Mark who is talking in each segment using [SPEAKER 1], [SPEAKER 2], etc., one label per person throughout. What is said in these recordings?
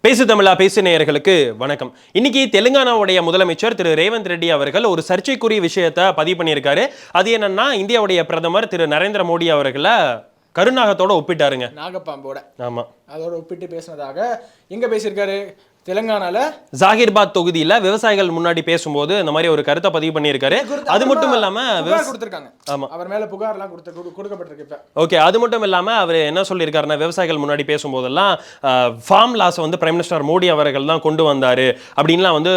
[SPEAKER 1] பேசு தமிழா பேசு நேயர்களுக்கு வணக்கம். இன்னைக்கு தெலுங்கானாவுடைய முதலமைச்சர் திரு ரேவந்த் ரெட்டி அவர்கள் ஒரு சர்ச்சைக்குரிய விஷயத்தை பதிவு பண்ணியிருக்காரு. அது என்னன்னா இந்தியாவுடைய பிரதமர் திரு நரேந்திர மோடி அவர்களை கருநாகத்தோட ஒப்பிட்டாருங்க.
[SPEAKER 2] நாகப்பாம்போட.
[SPEAKER 1] ஆமா.
[SPEAKER 2] அதோட ஒப்பிட்டு பேசினதாக எங்க பேசியிருக்காரு. தெலுங்கானால
[SPEAKER 1] ஜாகிர்பாத் தொகுதியில விவசாயிகள் முன்னாடி பேசும்போது இந்த மாதிரி ஒரு கருத்தை பதிவு பண்ணியிருக்காரு. அது மட்டும் இல்லாம
[SPEAKER 2] கொடுத்திருக்காங்க.
[SPEAKER 1] ஆமா.
[SPEAKER 2] அவர் மேல புகார் எல்லாம் கொடுத்து கொடு- கொடுக்கப்பட்டிருக்கு
[SPEAKER 1] ஓகே அது மட்டும் இல்லாம அவர் என்ன சொல்லியிருக்காருன்னா விவசாயிகள் முன்னாடி பேசும்போதெல்லாம் ஃபார்ம் லாஸ் வந்து பிரைம் மினிஸ்டர் மோடி அவர்கள் தான் கொண்டு வந்தாரு அப்படின்லாம் வந்து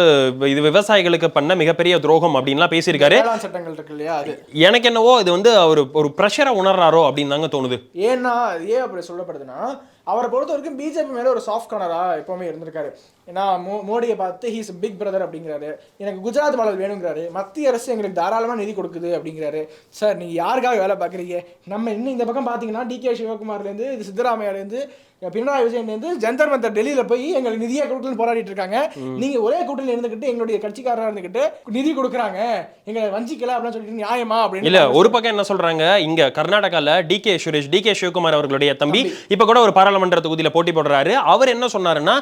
[SPEAKER 1] இது விவசாயிகளுக்கு பண்ண மிகப்பெரிய துரோகம் அப்படின்லாம் பேசியிருக்காரு.
[SPEAKER 2] சட்டங்கள் இருக்கு இல்லையா அது?
[SPEAKER 1] எனக்கு என்னவோ இது வந்து அவர் ஒரு ப்ரெஷரை உணர்றாரோ அப்படின்னு தாங்க தோணுது.
[SPEAKER 2] ஏன்னா ஏன் அப்படி சொல்லப்படுதுன்னா அவரை பொறுத்த வரைக்கும் பிஜேபி மேல ஒரு சாஃப்ட் கார்னரா எப்பவுமே இருந்திருக்காரு. ஏன்னா மோ மோடியை பார்த்து ஹீஸ் பிக் பிரதர் அப்படிங்கிறாரு. எனக்கு குஜராத் மாடல் வேணுங்கிறாரு. மத்திய அரசு எங்களுக்கு தாராளமா நிதி கொடுக்குது அப்படிங்கிறாரு. சார் நீங்க யாருக்காக வேலை பார்க்குறீங்க? நம்ம இன்னும் இந்த பக்கம் பார்த்தீங்கன்னா டி கே சிவகுமார்லேருந்து இது சித்தராமையாலேருந்து பினராயி விஜயன்லேருந்து ஜந்தர் மந்தர் டெல்லியில போய் எங்களுக்கு நிதியை கொடுக்கணும்னு போராடிட்டு இருக்காங்க. நீங்க ஒரே கூட்டணியில் இருந்துகிட்டு எங்களுடைய கட்சிக்காரராக இருந்துகிட்டு நிதி கொடுக்குறாங்க. எங்களை வஞ்சிக்கல அப்படின்னு சொல்லிட்டு நியாயமா அப்படின்னு
[SPEAKER 1] இல்ல ஒரு பக்கம் என்ன சொல்றாங்க? இங்க கர்நாடகால D K Suresh D K Sivakumar அவர்களுடைய தம்பி. இப்ப கூட ஒரு பாராளுமன்ற தொகுதியில போட்டி போடுறாரு. அவர் என்ன சொன்னாருன்னா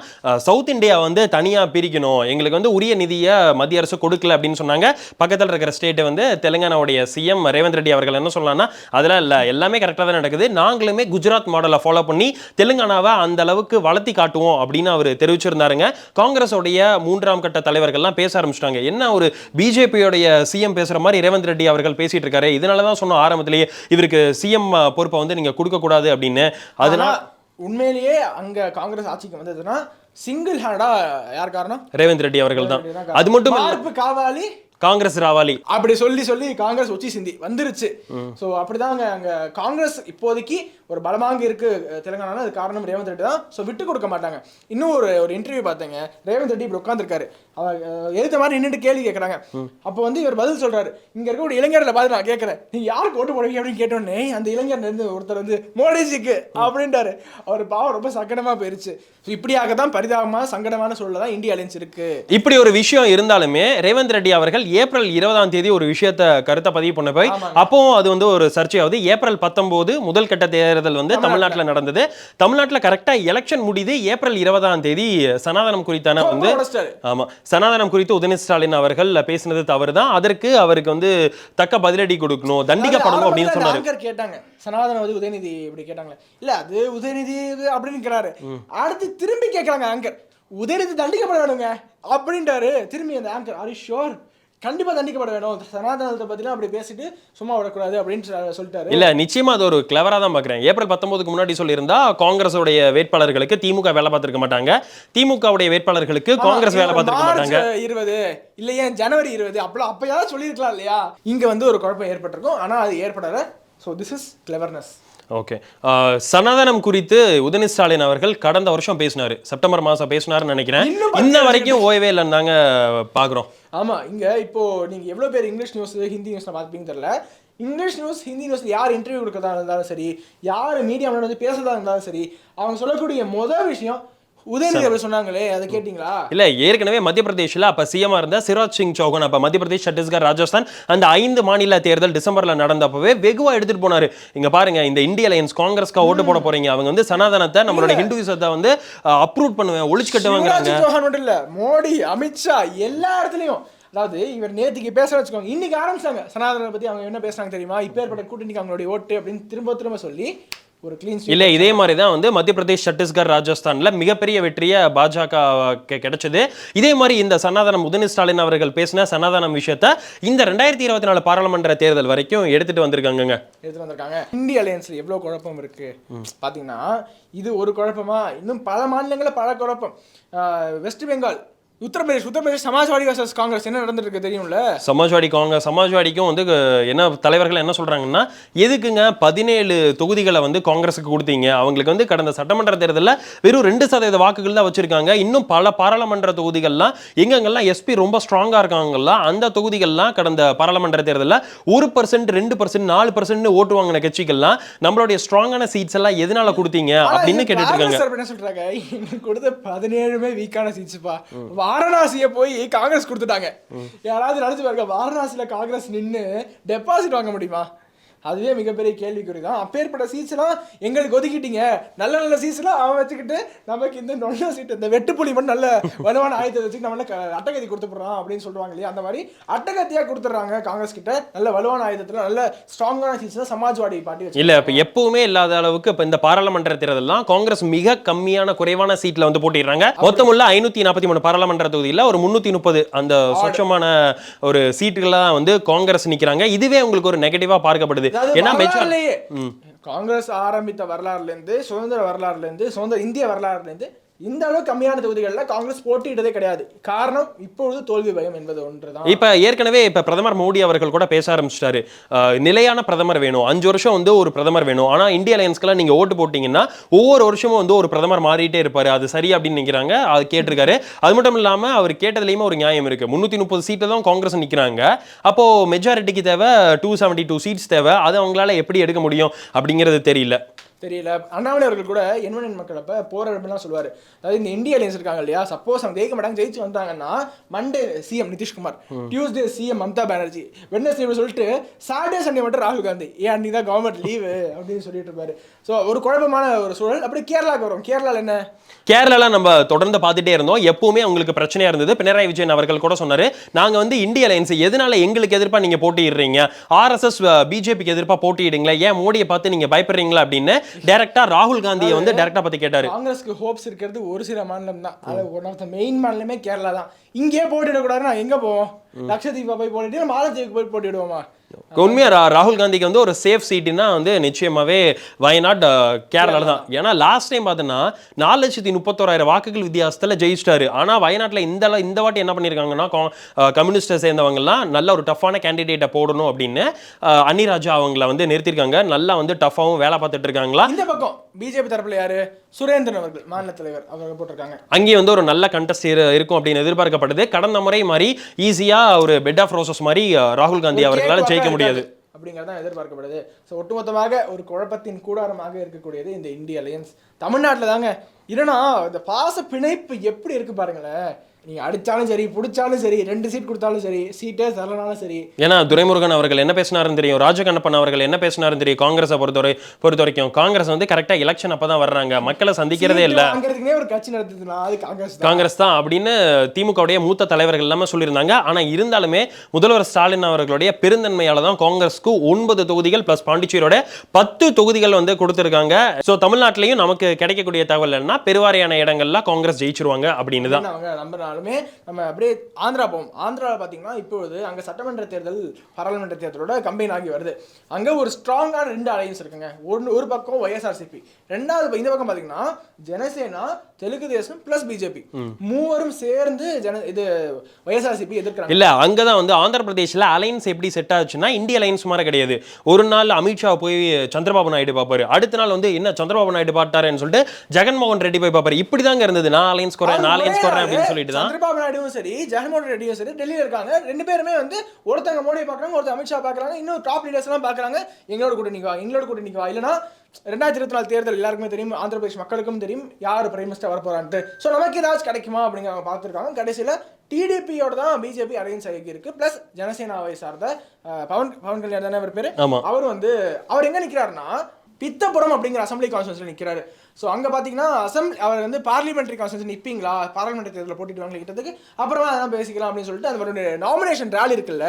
[SPEAKER 1] சவுத் இந்தியா வந்து தனியாக பிரிக்கணும். எங்களுக்கு வந்து உரிய நிதியை மத்திய அரசு கொடுக்கல அப்படின்னு சொன்னாங்க. பக்கத்தில் இருக்கிற ஸ்டேட் வந்து தெலுங்கானாவுடைய சிஎம் ரேவந்த் ரெட்டி அவர்கள் என்ன சொல்லலாம்னா அதெல்லாம் இல்லை. எல்லாமே கரெக்டாக தான் நடக்குது. நாங்களுமே குஜராத் மாடலை ஃபாலோ பண்ணி தெலுங்கானாவை அந்த அளவுக்கு வளர்த்தி காட்டுவோம் அப்படின்னு அவர் தெரிவிச்சிருந்தாருங்க. காங்கிரஸோடைய மூன்றாம் கட்ட தலைவர்கள்லாம் பேச ஆரம்பிச்சிட்டாங்க. என்ன ஒரு பிஜேபியோடைய சிஎம் பேசுகிற மாதிரி ரேவந்த் ரெட்டி அவர்கள் பேசிட்டு இருக்காரு? இதனால தான் சொன்னோம் ஆரம்பத்திலேயே இவருக்கு சிஎம் பொறுப்பை வந்து நீங்கள் கொடுக்கக்கூடாது அப்படின்னு. அதனால
[SPEAKER 2] உண்மையிலேயே அங்கே காங்கிரஸ் ஆட்சிக்கு வந்ததுன்னா சிங்கிள் ஹேண்டா யார் காரணம்?
[SPEAKER 1] ரேவந்த் ரெட்டி அவர்கள் தான் அது மட்டும்
[SPEAKER 2] மார்பு காவாலி.
[SPEAKER 1] காங்கிரஸ் ராவாலி.
[SPEAKER 2] அப்படி சொல்லி சொல்லி காங்கிரஸ் உச்சி சிந்தி வந்துருச்சு. சோ அப்படிதாங்க அங்க காங்கிரஸ் இப்போதைக்கு ஒரு பலமாக இருக்கு அஹ், தெலுங்கானால. அது காரணம் ரேவந்த் ரெட்டி தான். சோ விட்டு கொடுக்க மாட்டாங்க. இன்னும் ஒரு ஒரு இன்டர்வியூ பார்த்தேங்க. ரேவந்த் ரெட்டி இப்படி உட்காந்துருக்காரு எதிர்த்த மாதிரி நின்னுட்டு கேள்வி கேட்கறாங்க அப்போ வந்து இவர் பதில் சொல்றாரு இங்க இருக்க ஒரு இளைஞர்ல பார்த்து நான் கேட்கறேன் நீங்க யாருக்கு ஓட்டு போடுவீங்க? அப்படின்னு கேட்டோன்னே அந்த இருந்து ஒருத்தர் வந்து மோடிஜிக்கு அப்படின்ட்டாரு அவர் பாவம் ரொம்ப சங்கடமா போயிருச்சு. So, இப்படியாக தான் பரிதாபமா சங்கடமான சூழல தான் இந்திய அலைன்ஸ் இருக்கு
[SPEAKER 1] இப்படி ஒரு விஷயம் இருந்தாலுமே ரேவந்த் ரெட்டி அவர்கள் ஏப்ரல் இருபதாம் தேதி ஒரு விஷயத்த கருத்தை பதிவு பண்ண போய். அப்பவும் அது வந்து ஒரு சர்ச்சையாவது. ஏப்ரல் பத்தொன்பது முதல் கட்ட தேர்தல் வந்து தமிழ்நாட்டுல. நடந்தது. தமிழ்நாட்டுல கரெக்டா எலெக்ஷன் முடியுது. ஏப்ரல் இருபதாம் தேதி சனாதனம் குறித்தான வந்து
[SPEAKER 2] உடைச்சிட்டாரு.
[SPEAKER 1] சனாதனம் குறித்து உதயநிதி ஸ்டாலின் அவர்கள் பேசினது தவறுதான். அதற்கு அவருக்கு வந்து தக்க பதிலடி கொடுக்கணும் தண்டிக்கப்படணும் அப்படின்னு சொன்னாரு.
[SPEAKER 2] கேட்டாங்க. சனாதனவதி உதயநிதி இப்படி கேட்டாங்களே. இல்ல அது உதயநிதி அப்படின்னு கேட்டாரு அடுத்து திரும்பி கேட்கறாங்க ஆங்கர். உதயநிதி தண்டிக்கப்பட வேணுங்க அப்படின்ட்டாரு திரும்பி அந்த ஆங்கர் ஆர் ஷோர் கண்டிப்பா தண்டிக்கப்பட வேணும். சனாதனத்தை பத்திலாம் அப்படி பேசிட்டு சும்மா விடக்கூடாது அப்படின்னு சொல்லிட்டாரு.
[SPEAKER 1] இல்ல நிச்சயமா அது ஒரு கிளவரா தான் பாக்குறேன். ஏப்ரல் பத்தொன்பதுக்கு முன்னாடி சொல்லியிருந்தா காங்கிரஸோடைய வேட்பாளர்களுக்கு திமுக வேலை பார்த்திருக்க மாட்டாங்க. திமுகவுடைய வேட்பாளர்களுக்கு காங்கிரஸ் வேலை பார்த்திருக்க மாட்டாங்க.
[SPEAKER 2] இருபது. இல்ல ஏன் ஜனவரி இருபது? அப்பலாம் அப்பயாவது சொல்லியிருக்கலாம் இல்லையா? இங்க வந்து ஒரு குழப்பம் ஏற்பட்டிருக்கும். ஆனா அது ஏற்படல. So this is cleverness
[SPEAKER 1] okay சனாதனம் குறித்து உதயநிதி ஸ்டாலின் அவர்கள் கடந்த வருஷம் பேசினாரு. செப்டம்பர் மாசம் பேசினாருன்னு நினைக்கிறேன். இன்ன வரைக்கும் ஓய்வே இல்லைன்னு தாங்க பாக்குறோம்.
[SPEAKER 2] ஆமாம் இங்கே இப்போ நீங்கள் எவ்வளோ பேர் இங்கிலீஷ் நியூஸ் ஹிந்தி நியூஸில் பார்த்துப்பீங்கன்னு தெரியல. இங்கிலீஷ் நியூஸ் ஹிந்தி நியூஸில் யார் இன்டர்வியூ கொடுக்கறதா இருந்தாலும் சரி யார் மீடியா வந்து பேசுறதா இருந்தாலும் சரி அவங்க சொல்லக்கூடிய முதல் விஷயம் உதயநிதி அப்படி சொன்னாங்களே அதை கேட்டீங்களா?
[SPEAKER 1] இல்ல ஏற்கனவே மத்திய பிரதேஷ்ல அப்ப சிஎம் இருந்த சிராஜ் சிங் சௌகான். அப்ப மத்திய பிரதேஷ் சத்தீஸ்கர் ராஜஸ்தான் அந்த ஐந்து மாநில தேர்தல் டிசம்பர்ல நடந்தப்பவே வெகுவா எடுத்துட்டு போனாரு. இங்க பாருங்க இந்த இந்திய அலையன்ஸ் காங்கிரஸ்க்கு ஓட்டு போட போறீங்க. அவங்க வந்து சனாதனத்தை நம்மளோட ஹிந்துவிசத்தை வந்து அப்ரூவ் பண்ணுவேன் ஒழிச்சு
[SPEAKER 2] சௌஹான் மட்டும் இல்ல மோடி அமித்ஷா எல்லா இடத்துலயும். அதாவது இவர் நேத்துக்கு பேச வச்சுக்கோங்க இன்னைக்கு ஆரம்பிச்சாங்க. சனாதனை பத்தி அவங்க என்ன பேசுறாங்க தெரியுமா? இப்பேற்பட்ட கூட்டணிக்கு அவங்களுடைய ஓட்டு அப்படின்னு திரும்ப திரும்ப சொல்லி ஒரு கிளீன்
[SPEAKER 1] இல்ல இதே மாதிரி தான் வந்து மத்திய பிரதேஷ் சத்தீஸ்கர் ராஜஸ்தான்ல மிகப்பெரிய வெற்றியை பாஜக கிடைச்சது. இதே மாதிரி இந்த சனாதனம் உதயநிதி ஸ்டாலின் அவர்கள் பேசின சனாதனம் விஷயத்த இந்த ரெண்டாயிரத்தி இருபத்தி நாலு பாராளுமன்ற தேர்தல் வரைக்கும் எடுத்துட்டு வந்திருக்காங்கங்க.
[SPEAKER 2] எடுத்துட்டு வந்திருக்காங்க. இந்திய அலையன்ஸ்ல எவ்வளவு குழப்பம் இருக்கு? பாத்தீங்கன்னா இது ஒரு குழப்பமா? இன்னும் பல மாநிலங்கள்ல பல குழப்பம். West Bengal Uttar Pradesh Uttar Pradesh Samajwadi versus Congress. என்ன நடந்துட்டு இருக்கு தெரியும்ல?
[SPEAKER 1] சமாஜ்வாடி காங்கிரஸ் சமாஜ்வாடிக்கும் வந்து என்ன தலைவர்கள் என்ன சொல்றாங்கன்னா எதுக்குங்க பதினேழு தொகுதிகளை வந்து காங்கிரஸுக்கு கொடுத்தீங்க? அவங்களுக்கு வந்து கடந்த சட்டமன்ற தேர்தலில் வெறும் ரெண்டு சதவீத வாக்குகள் தான் வச்சிருக்காங்க. இன்னும் பல பாராளுமன்ற தொகுதிகள்லாம் எங்கெங்கெல்லாம் எஸ்பி ரொம்ப ஸ்ட்ராங்கா இருக்காங்கல்ல அந்த தொகுதிகள்லாம் கடந்த பாராளுமன்ற தேர்தலில் ஒரு பர்சன்ட் ரெண்டு பர்சன்ட் நாலு பர்சன்ட் ஓட்டு வாங்கின கட்சிகள்லாம் நம்மளுடைய ஸ்ட்ராங்கான சீட்ஸ் எல்லாம் எதனால கொடுத்தீங்க அப்படின்னு கேட்டுட்டு இருக்காங்க.
[SPEAKER 2] என்ன சொல்றாங்க? கொடுத்த பதினேழுமே வீக்கான சீட்ஸ்ப்பா வாரணாசியை போய் காங்கிரஸ் கொடுத்துட்டாங்க. யாராவது நினச்சி பாருங்க வாரணாசியில் காங்கிரஸ் நின்று டெபாசிட் வாங்க முடியுமா? அதுவே மிகப்பெரிய கேள்விக்குறி தான் அப்பேற்பட்ட சீட்ஸ்லாம் எங்களுக்கு ஒதுக்கிட்டீங்க. நல்ல நல்ல சீட்ஸ்லாம் அவன் வச்சுக்கிட்டு நமக்கு இந்த நொல்ல சீட் இந்த வெட்டுப்புலி மட்டும் நல்ல வலுவான ஆயுதத்தை வச்சு நம்ம அட்டகதி கொடுத்துப்படுறோம் அப்படின்னு சொல்லுவாங்க இல்லையா? அந்த மாதிரி அட்டகத்தியா கொடுத்துட்றாங்க காங்கிரஸ் கிட்ட. நல்ல வலுவான ஆயுதத்துல நல்ல ஸ்ட்ராங்கான சீட்ஸ் சமாஜ்வாடி பார்ட்டி
[SPEAKER 1] இல்ல இப்ப எப்பவுமே இல்லாத அளவுக்கு இப்ப இந்த பாராளுமன்ற தேர்தல்லாம் காங்கிரஸ் மிக கம்மியான குறைவான சீட்ல வந்து போட்டிடுறாங்க. மொத்தமுள்ள ஐநூத்தி நாற்பத்தி மூணு பாராளுமன்ற தொகுதியில ஒரு முன்னூத்தி முப்பது அந்த சொச்சமான ஒரு சீட்டுகளா வந்து காங்கிரஸ் நிக்கிறாங்க. இதுவே உங்களுக்கு ஒரு நெகட்டிவா பார்க்கப்படுது. ஏன்னா
[SPEAKER 2] காங்கிரஸ் ஆரம்பித்த வரலாறுல இருந்து சுதந்திர வரலாறுல இருந்து சுதந்திர இந்திய வரலாறுல இருந்து இந்த அளவு கம்மியான தொகுதிகளில் காங்கிரஸ் போட்டியிட்டதே கிடையாது. காரணம் இப்பொழுது தோல்வி பயம் என்பது ஒன்றுதான்.
[SPEAKER 1] இப்போ ஏற்கனவே இப்போ பிரதமர் மோடி அவர்கள் கூட பேச ஆரம்பிச்சிட்டாரு. நிலையான பிரதமர் வேணும். அஞ்சு வருஷம் வந்து ஒரு பிரதமர் வேணும். ஆனால் இந்திய அலையன்ஸ்க்கெல்லாம் நீங்கள் ஓட்டு போட்டிங்கன்னா ஒவ்வொரு வருஷமும் வந்து ஒரு பிரதமர் மாறிட்டே இருப்பார். அது சரி அப்படின்னு நினைக்கிறாங்க. அது கேட்டிருக்காரு. அது மட்டும் இல்லாமல் அவர் கேட்டதுலேயுமே ஒரு நியாயம் இருக்கு. முந்நூற்றி முப்பது சீட்டில் தான் காங்கிரஸ் நிற்கிறாங்க அப்போ மெஜாரிட்டிக்கு தேவை டூ செவன்ட்டி டூ சீட்ஸ் தேவை. அது அவங்களால எப்படி எடுக்க முடியும் அப்படிங்கிறது தெரியல.
[SPEAKER 2] தெரியல. அண்ணாமலை அவர்கள் கூட என்வனன் மக்கள் அப்ப போராடுலாம் சொல்லுவாரு. அதாவது இந்த இந்திய அலையன்ஸ் இருக்காங்க இல்லையா? சப்போஸ் அவங்க ஜெயிக்க மாட்டாங்க ஜெயிச்சு வந்தாங்கன்னா Monday CM Nitish Kumar Tuesday CM Mamata Banerjee Wednesday சொல்லிட்டு சாட்டர்டே சண்டே மட்டும் ராகுல் காந்தி. ஏன் அன்னைக்கு தான் கவர்மெண்ட் லீவு அப்படின்னு சொல்லிட்டு இருப்பாரு. ஸோ ஒரு குழப்பமான ஒரு சூழல். அப்படி கேரளாக்கு வரும். கேரளால என்ன?
[SPEAKER 1] கேரளால நம்ம தொடர்ந்து பார்த்துட்டே இருந்தோம். எப்பவுமே அவங்களுக்கு பிரச்சனையா இருந்தது. பினராயி விஜயன் அவர்கள் கூட சொன்னாரு நாங்க வந்து இந்திய அலையன்ஸ் எதனால எங்களுக்கு எதிர்ப்பா நீங்க போட்டியிடுறீங்க? ஆர்எஸ்எஸ் பிஜேபிக்கு எதிர்ப்பா போட்டியிடுங்களேன் ஏன் மோடியை பார்த்து நீங்க பயப்படுறீங்களா? அப்படின்னு டைரக்டா ராகுல் காந்தியை வந்து டைரக்டா பத்தி கேட்டாரு.
[SPEAKER 2] காங்கிரஸ்க்கு ஹோப்ஸ் இருக்கிறது ஒரு சில மாநிலம் தான். அது ஒன் ஆஃப் த மெயின் மாநிலமே கேரளா தான். இங்கேயே போட்டிடக்கூடாதுன்னா எங்க போவோம்? லட்சத்தீபா போய் போட்டிட்டு மாலத்தீவுக்கு போய் போட்டிடுவோமா
[SPEAKER 1] உண்மையா ரா- ராகுல் காந்திக்கு வந்து ஒரு சேஃப் சீட்டுனா வந்து நிச்சயமாவே வயநாட் கேரளால தான். ஏன்னா லாஸ்ட் டைம் பார்த்தோன்னா நாலு லட்சத்தி முப்பத்தோராயிரம் வாக்குகள் வித்தியாசத்துல ஜெயிச்சிட்டாரு. ஆனா வயநாட்டுல இந்த இந்த வாட்டி என்ன பண்ணிருக்காங்கன்னா கம்யூனிஸ்டை சேர்ந்தவங்கலாம் நல்ல ஒரு டஃப்பான கேண்டிடேட்டை போடணும் அப்படின்னு அன்னிராஜா அவங்கள வந்து நிறுத்திருக்காங்க. நல்லா வந்து டஃப்பாவும் வேலை பார்த்துட்டு இருக்காங்களா?
[SPEAKER 2] இந்த பக்கம் பிஜேபி தரப்புல யாரு? சுரேந்திரன் அவர்கள் மாநில தலைவர் அவங்க போட்டிருக்காங்க.
[SPEAKER 1] அங்கேயே வந்து ஒரு நல்ல கண்டஸ்ட் இருக்கும் அப்படின்னு எதிர்பார்க்கப்படுது. கடந்த முறை மாதிரி ஈஸியா ஒரு பெட் ஆஃப் ரோசஸ் மாதிரி ராகுல் காந்தி அவர்களால் ஜெயிக்க முடியாது.
[SPEAKER 2] அப்படிங்கிறதான் எதிர்பார்க்கப்படுது. ஸோ ஒட்டுமொத்தமாக ஒரு குழப்பத்தின் கூடாரமாக இருக்கக்கூடியது இந்த இந்திய அலையன்ஸ் தமிழ்நாட்டில் தாங்க. இல்லைன்னா இந்த பாச பிணைப்பு எப்படி இருக்கு பாருங்களேன். நீங்க அடிச்சாலும் சரி பிடிச்சாலும் சரி ரெண்டு சீட் கொடுத்தாலும் சரி சீட்டே தரலனாலும் சரி.
[SPEAKER 1] ஏன்னா துரைமுருகன் அவர்கள் என்ன பேசினாருன்னு தெரியும் ராஜகண்ணப்பன் அவர்கள் என்ன பேசினாருன்னு தெரியும் காங்கிரஸை பொறுத்தவரை பொறுத்த வரைக்கும் காங்கிரஸ் வந்து கரெக்டா எலெக்ஷன் அப்பதான் வர்றாங்க. மக்களை சந்திக்கிறதே இல்ல.
[SPEAKER 2] ஒரு கட்சி நடத்துதுன்னா அது காங்கிரஸ் தான்.
[SPEAKER 1] காங்கிரஸ் தான் அப்படின்னு திமுகவுடைய மூத்த தலைவர்கள் எல்லாமே சொல்லியிருந்தாங்க. ஆனா இருந்தாலுமே முதல்வர் ஸ்டாலின் அவர்களுடைய பெருந்தன்மையால தான் காங்கிரஸ்க்கு ஒன்பது தொகுதிகள் பிளஸ் பாண்டிச்சேரியோட பத்து தொகுதிகள் வந்து கொடுத்திருக்காங்க. சோ தமிழ்நாட்டிலையும் நமக்கு கிடைக்கக்கூடிய தகவல் என்ன பெருவாரியான இடங்கள்ல காங்கிரஸ் ஜெயிச்சிருவாங்க அப்படின்னு தான்.
[SPEAKER 2] நம்பினாலுமே நம்ம அப்படியே ஆந்திரா போவோம். ஆந்திராவில் பார்த்தீங்கன்னா இப்பொழுது அங்கே சட்டமன்ற தேர்தல் பாராளுமன்ற தேர்தலோட கம்பைன் ஆகி வருது. அங்கே ஒரு ஸ்ட்ராங்கான ரெண்டு அலையன்ஸ் இருக்குங்க. ஒன்று ஒரு பக்கம் ஒய்எஸ்ஆர்சிபி ரெண்டாவது இந்த பக்கம் பார்த்தீங்கன்னா ஜனசேனா தெலுங்கு தேசம் பிளஸ் பிஜேபி மூவரும் சேர்ந்து ஜன இது ஒய்எஸ்ஆர்சிபி எதிர்க்கிறாங்க.
[SPEAKER 1] இல்ல அங்கதான் வந்து ஆந்திர பிரதேஷ்ல அலைன்ஸ் எப்படி செட் ஆச்சுன்னா இந்திய அலைன்ஸ் மாதிரி கிடையாது. ஒரு நாள் அமித்ஷா போய் சந்திரபாபு நாயுடு பார்ப்பாரு. அடுத்த நாள் வந்து என்ன சந்திரபாபு நாயுடு பார்த்தாருன்னு சொல்லிட்டு ஜெகன்மோகன் ரெட்டி போய் பார்ப்பாரு. இப்படிதாங்க இருந்தது. நான் அலைன்ஸ் குறேன் நான் அலைன்ஸ் குறேன் அப்படின்னு சொல்லிட்டு தான்.
[SPEAKER 2] சந்திரபாபு நாயுடுவும் சரி ஜெகன்மோகன் ரெட்டியும் சரி டெல்லியில் இருக்காங்க. ரெண்டு பேருமே வந்து ஒருத்தங்க மோடியை பார்க்குறாங்க ஒருத்தர் அமித்ஷா பார்க்குறாங்க இன்னும் டாப் லீடர்ஸ் எல்லாம் பார்க்குறாங்க. எங்களோட கூட நிற்கவா எங்களோட கூட நிற்கவா இல்லைனா ரெண்டாயிரத்தி இருபத்தி நாலு தேர்தல் எல்லாருக்குமே தெரியும் ஆந்திர பிரதேஷ் மக்களுக்கும் தெரியும் யார் பிரைம் மினிஸ்டர் வர போறான்ட்டு ஸோ நமக்கு ஏதாச்சும் கிடைக்குமா அப்படிங்கிற அவங்க பார்த்துருக்காங்க. கடைசியில் டிடிபியோட தான் பிஜேபி அலையன்ஸ் ஆகி இருக்கு. பிளஸ் ஜனசேனாவை சார்ந்த பவன் பவன் கல்யாண் தானே அவர் பேரு? அவர் வந்து அவர் எங்க நிக்கிறாருன்னா பித்தப்புறம் அப்படிங்கிற அசம்பிளி கான்ஸ்டன்ஸில் நிற்கிறாரு ஸோ அங்க பாத்தீங்கன்னா அசம்பிளி அவர் வந்து பார்லிமெண்ட்ரி கான்ஸ்டன்ஸ் நிற்பீங்களா பார்லிமெண்ட் தேர்தலில் போட்டிட்டு வாங்கிக்கிட்டதுக்கு அப்புறமா அதெல்லாம் பேசிக்கலாம் அப்படின்னு சொல்லிட்டு அவருடைய ஒரு நாமினேஷன் ரேலி இருக்குல்ல.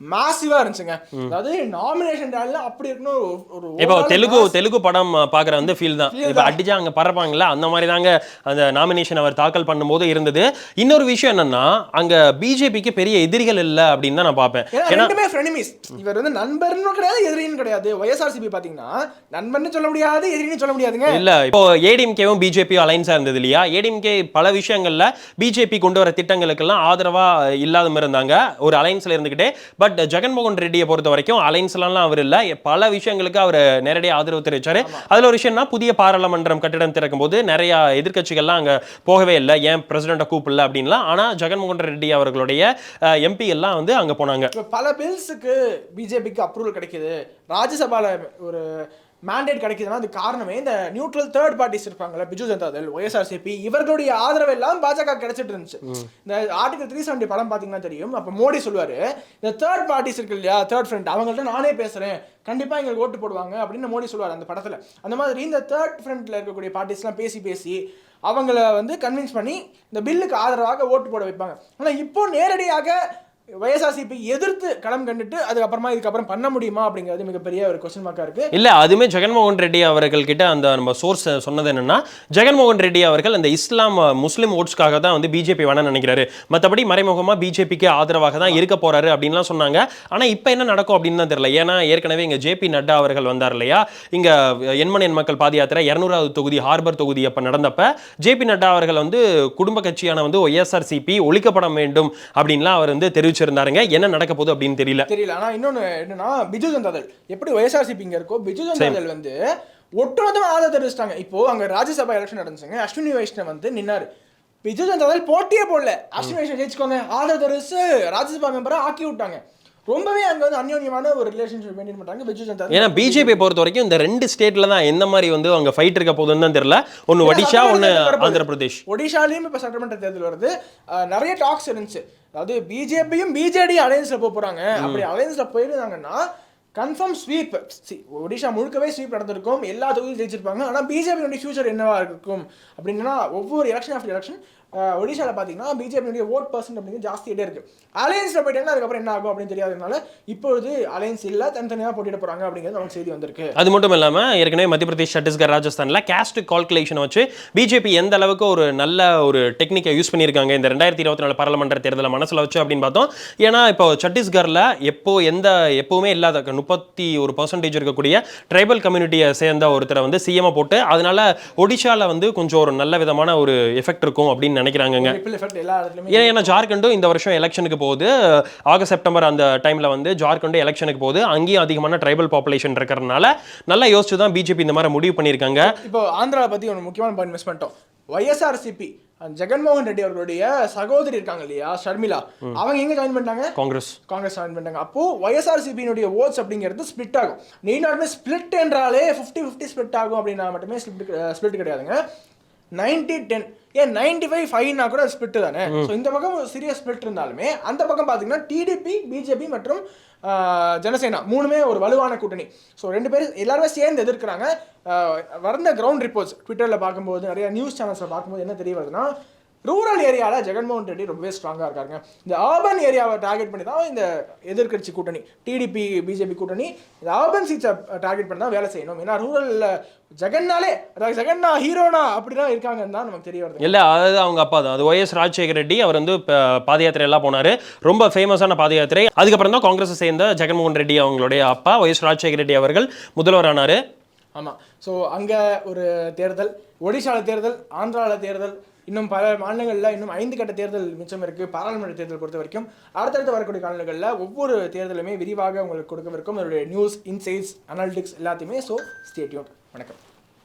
[SPEAKER 2] மாசிவா இருந்துச்சுங்க. அதாவது நாமினேஷன் ரேலில அப்படி இருக்கணும் ஒரு-
[SPEAKER 1] இப்போ தெலுங்கு தெலுங்கு படம் பாக்குற வந்து ஃபீல் தான். இப்போ அடிச்சா அங்க பறப்பாங்கல்ல அந்த மாதிரி தாங்க அந்த நாமினேஷன் அவர் தாக்கல் பண்ணும்போது இருந்தது. இன்னொரு விஷயம் என்னன்னா அங்க பிஜேபிக்கு பெரிய எதிரிகள் இல்ல அப்படின்னு தான் நான் பார்ப்பேன்.
[SPEAKER 2] ஏன்னா ரெண்டுமே ஃப்ரெனிமிஸ் இவர் வந்து நண்பர்னு கிடையாது எதிரின்னு கிடையாது. ஒய்எஸ்ஆர்சிபி பாத்தீங்கன்னா நண்பர்னு சொல்ல முடியாது எதிரின்னு சொல்ல முடியாதுங்க.
[SPEAKER 1] இல்ல இப்போ ஏடிஎம்கேவும் பிஜேபியும் அலைன்ஸா இருந்தது இல்லையா? ஏடிஎம்கே பல விஷயங்கள்ல பிஜேபி கொண்டு வர திட்டங்களுக்கெல்லாம் ஆதரவா இல்லாத இருந்தாங்க. ஒரு அலைன்ஸ்ல இருந்துகிட்டே. பட் ஜெகன்மோகன் ரெட்டியை பொறுத்த வரைக்கும் அலைன்ஸ்லாம் அவர் இல்ல. பல விஷயங்களுக்கு அவர் நேரடியாக ஆதரவு தெரிவிச்சாரு. அதுல ஒரு விஷயம்னா புதிய பாராளுமன்றம் கட்டிடம் திறக்கும் போது நிறைய எதிர்க்கட்சிகள்லாம் அங்க போகவே இல்லை. ஏன் பிரசிடண்ட்டை கூப்பிடல அப்படின்லாம். ஆனா ஜெகன்மோகன் ரெட்டி அவர்களுடைய எம்பி எல்லாம் வந்து அங்க போனாங்க.
[SPEAKER 2] பல பில்ஸுக்கு பிஜேபிக்கு அப்ரூவல் கிடைக்குது. ராஜ்யசபால ஒரு மேண்டேட் கிடைக்குதுன்னா அது காரணமே இந்த நியூட்ரல் தேர்ட் பார்ட்டிஸ் இருப்பாங்கல்ல பிஜு ஜனதாதள் ஒய்எஸ்ஆர்சிபி இவர்களுடைய ஆதரவு எல்லாம் பாஜக கிடைச்சிட்டு இருந்துச்சு. இந்த ஆர்டிகல் த்ரீ செவன்டி படம் பார்த்தீங்கன்னா தெரியும். அப்போ மோடி சொல்லுவாரு இந்த தேர்ட் பார்ட்டிஸ் இருக்கு இல்லையா தேர்ட் ஃப்ரெண்ட் அவங்கள்ட்ட நானே பேசுறேன். கண்டிப்பா எங்களுக்கு ஓட்டு போடுவாங்க அப்படின்னு மோடி சொல்லுவார் அந்த படத்துல. அந்த மாதிரி இந்த தேர்ட் ஃப்ரண்ட்ல இருக்கக்கூடிய பார்ட்டிஸ்லாம் பேசி பேசி அவங்கள வந்து கன்வின்ஸ் பண்ணி இந்த பில்லுக்கு ஆதரவாக ஓட்டு போட வைப்பாங்க. ஆனா இப்போ நேரடியாக ஒய்எஸ்ஆர்சிபி எதிர்த்து களம் கண்டுட்டு அதுக்கப்புறமா இதுக்கப்புறம் பண்ண முடியுமா அப்படிங்கிறது மிகப்பெரிய ஒரு கொஸ்டின் மார்க்கா இருக்கு.
[SPEAKER 1] இல்ல அதுவுமே ஜெகன்மோகன் ரெட்டி அவர்கள் கிட்ட அந்த நம்ம சோர்ஸ் சொன்னது என்னன்னா ஜெகன்மோகன் ரெட்டி அவர்கள் அந்த இஸ்லாம் முஸ்லீம் ஓட்ஸ்க்காக தான் வந்து பிஜேபி வேணா நினைக்கிறாரு. மற்றபடி மறைமுகமா பிஜேபிக்கு ஆதரவாக தான் இருக்க போறாரு அப்படின்லாம் சொன்னாங்க. ஆனா இப்போ என்ன நடக்கும் அப்படின்னு தான் தெரியல. ஏன்னா ஏற்கனவே இங்க ஜேபி நட்டா அவர்கள் வந்தார் இல்லையா? இங்க எண்மன் எண் மக்கள் பாத யாத்திரை இருநூறாவது தொகுதி ஹார்பர் தொகுதி அப்ப நடந்தப்ப ஜேபி நட்டா அவர்கள் வந்து குடும்ப கட்சியான வந்து ஒய்எஸ்ஆர்சிபி ஒழிக்கப்பட வேண்டும் அப்படின்லாம் அவர் வந்து தெரிவிச்சிருந்தாருங்க என்ன நடக்க போகுது அப்படின்னு தெரியல.
[SPEAKER 2] தெரியல. ஆனா இன்னொன்னு என்னன்னா பிஜு ஜனதாதள் எப்படி ஒய்எஸ்ஆர்சிபி இங்க இருக்கோ பிஜு ஜனதாதள் வந்து ஒட்டுமொத்தமா ஆதரவு தெரிவிச்சிட்டாங்க. இப்போ அங்க ராஜ்யசபா எலெக்ஷன் நடந்துச்சுங்க. அஸ்வினி வைஷ்ணவ் வந்து நின்னாரு. பிஜு ஜனதாதள் போட்டியே போடல. அஸ்வினி வைஷ்ணவ் ஜெயிச்சுக்கோங்க. ஆதரவு தெரிவிச்சு ராஜ்யசபா மெம்பரா ஆக்கி விட்டாங்க. ரொம்பவே அங்க வந்து அந்யோன்யமான ஒரு ரிலேஷன்ஷிப் மெயின்டைன் பண்றாங்க பிஜு ஜனதா.
[SPEAKER 1] ஏன்னா பிஜேபி பொறுத்த வரைக்கும் இந்த ரெண்டு ஸ்டேட்ல தான் எந்த மாதிரி வந்து அவங்க ஃபைட் இருக்க போகுதுன்னு தான் தெரியல. ஒன்னு ஒடிஷா ஒன்னு ஆந்திர பிரதேஷ்
[SPEAKER 2] ஒடிஷாலையும் இப்போ சட்டமன்ற தேர்தல் வருது. நிறைய டாக்ஸ் இருந்துச்சு. அதாவது பிஜேபியும் பிஜேடி அலையன்ஸ்ல போக போறாங்க. அப்படி அலையன்ஸ்ல போயிருந்தாங்கன்னா கன்ஃபார்ம் ஸ்வீப் ஒடிஷா முழுக்கவே ஸ்வீப் நடந்திருக்கும். எல்லா தொகுதியும் ஜெயிச்சிருப்பாங்க. ஆனா பிஜேபியோட ஃபியூச்சர் என்னவா இருக்கும்? அப்படின்னா ஒவ்வொரு எலெக்ஷன் ஆஃப்டர் எலெக்ஷன் ஒடிஷாவில் பார்த்தீங்கன்னா பிஜேபியுடைய ஓட் பர்சன்ட் அப்படிங்கிறது ஜாஸ்தியிட்டே இருக்குது அலையன்ஸில் போயிட்டாங்கன்னா அதுக்கப்புறம் என்ன ஆகும் அப்படின்னு தெரியாததுனால இப்பொழுது அலையன்ஸ் இல்லை தனித்தனியாக போட்டிட போகிறாங்க அப்படிங்கிறது நமக்கு செய்தி வந்திருக்கு.
[SPEAKER 1] அது மட்டும் இல்லாமல் ஏற்கனவே மத்திய பிரதேஷ் சத்தீஸ்கர் ராஜஸ்தானில் கேஸ்ட் கால்குலேஷன் வச்சு பிஜேபி எந்த அளவுக்கு ஒரு நல்ல ஒரு டெக்னிக்கை யூஸ் பண்ணியிருக்காங்க இந்த ரெண்டாயிரத்தி இருபத்தி நாலு பாராளுமன்ற தேர்தலை மனசில் வச்சு அப்படின்னு பார்த்தோம். ஏன்னா இப்போ சத்தீஸ்கரில் எப்போ எந்த எப்பவுமே இல்லாத முப்பத்தி ஒரு பர்சன்டேஜ் இருக்கக்கூடிய ட்ரைபல் கம்யூனிட்டியை சேர்ந்த ஒருத்தரை வந்து சிஎம்ஐ போட்டு அதனால ஒடிஷாவில் வந்து கொஞ்சம் ஒரு நல்ல விதமான ஒரு எஃபெக்ட் இருக்கும் அப்படின்னு
[SPEAKER 2] இடத்துலயுமே
[SPEAKER 1] ஏன்னா ஏன்னா ஜார்க்கண்டும் இந்த வருஷம் எலெக்ஷனுக்கு போகுது. ஆகஸ்ட் செப்டம்பர் அந்த டைம்ல வந்து ஜார்க்கண்டும் எலெக்ஷனுக்கு போகுது. அங்கேயும் அதிகமான ட்ரைபல் பாப்புலேஷன் இருக்கிறதுனால நல்லா யோசிச்சு தான் பிஜேபி இந்த மாதிரி முடிவு பண்ணியிருக்காங்க.
[SPEAKER 2] இப்போ ஆந்திராவை பத்தி ஒரு முக்கியமான பாயிண்ட் மிஸ் பண்ணிட்டோம். ஒய்எஸ்ஆர்சிபி ஜெகன்மோகன் ரெட்டி அவர்களுடைய சகோதரி இருக்காங்க இல்லையா ஷர்மிளா. அவங்க எங்க ஜாயின் பண்ணிட்டாங்க?
[SPEAKER 1] காங்கிரஸ்.
[SPEAKER 2] காங்கிரஸ் ஜாயின் பண்ணிட்டாங்க. அப்போ ஒய்எஸ்ஆர்சிபியினுடைய ஓட்ஸ் அப்படிங்கிறது ஸ்ப்ளிட் ஆகும். நீ நாட்டுமே ஸ்ப்ளிட் என்றாலே ஃபிஃப்டி ஃபிஃப்டி ஸ்ப்ளிட் ஆகும் அப்படின்னா மட்டுமே ஸ்ப்ளிட் ஸ்ப்ளிட் கிடையாதுங்க. நைன்டி டென் ஏன் நைன்டி ஃபைவ் ஃபைவ்னா கூட ஸ்பிளிட் தானே? ஸோ இந்த பக்கம் சிறிய ஸ்பிளிட் இருந்தாலுமே அந்த பக்கம் பார்த்தீங்கன்னா டிடிபி பிஜேபி மற்றும் ஜனசேனா மூணுமே ஒரு வலுவான கூட்டணி. ஸோ ரெண்டு பேரும் எல்லாருமே சேர்ந்து எதிர்க்கிறாங்க. வந்த கிரவுண்ட் ரிப்போர்ட்ஸ் ட்விட்டரில் பார்க்கும்போது நிறைய நியூஸ் சேனல்ஸில் பார்க்கும்போது என்ன தெரிய வருதுன்னா ரூரல் ஏரியாவில் ஜெகன்மோகன் ரெட்டி ரொம்பவே ஸ்ட்ராங்காக இருக்காங்க இந்த அர்பன் ஏரியாவை டார்கெட் பண்ணி தான் இந்த எதிர்க்கட்சி கூட்டணி டிடிபி பிஜேபி கூட்டணி இந்த அர்பன் சீட்ஸை டார்கெட் பண்ணி தான் வேலை செய்யணும். ஏன்னா ரூரலில் ஜெகன்னாலே அதாவது ஜெகன்னா ஹீரோனா அப்படிதான் இருக்காங்கன்னு தான் நமக்கு தெரிய வருது.
[SPEAKER 1] இல்ல அதாவது அவங்க அப்பா தான். அது ஒய்எஸ் ராஜசேகர் ரெட்டி அவர் வந்து பாத யாத்திரை எல்லாம் போனாரு. ரொம்ப ஃபேமஸான பாத யாத்திரை அதுக்கப்புறம் தான் காங்கிரஸை சேர்ந்த ஜெகன்மோகன் ரெட்டி அவங்களுடைய அப்பா ஒய்எஸ் ராஜசேகர் ரெட்டி அவர்கள் முதல்வர் ஆனாரு
[SPEAKER 2] ஆமாம் ஸோ அங்கே ஒரு தேர்தல் ஒடிஷாவில் தேர்தல் ஆந்திராவில் தேர்தல் இன்னும் பல மாநிலங்களில் இன்னும் ஐந்து கட்ட தேர்தல் மிச்சம் இருக்குது பாராளுமன்ற தேர்தல் பொறுத்த வரைக்கும் அடுத்தடுத்து வரக்கூடிய காலங்களில் ஒவ்வொரு தேர்தலுமே விரிவாக உங்களுக்கு கொடுக்கவிருக்கும் அவருடைய நியூஸ் இன்சைட்ஸ் அனாலிட்டிக்ஸ் எல்லாத்தையுமே. ஸோ ஸ்டேட்யூன் வணக்கம்.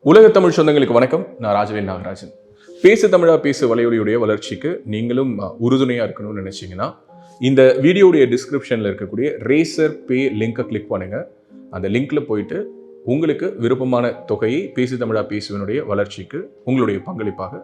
[SPEAKER 3] உலக தமிழ் சொந்தங்களுக்கு வணக்கம். நான் ராஜவேல் நாகராஜன். பேசு தமிழா பேசு வலையொலியுடைய வளர்ச்சிக்கு நீங்களும் உறுதுணையாக இருக்கணும்னு நினச்சிங்கன்னா இந்த வீடியோடைய டிஸ்கிரிப்ஷனில் இருக்கக்கூடிய ரேசர் பே லிங்கை கிளிக் பண்ணுங்கள் அந்த லிங்க்ல போயிட்டு உங்களுக்கு விருப்பமான தொகையை பேசு தமிழா பேசுவனுடைய வளர்ச்சிக்கு உங்களுடைய பங்களிப்பாக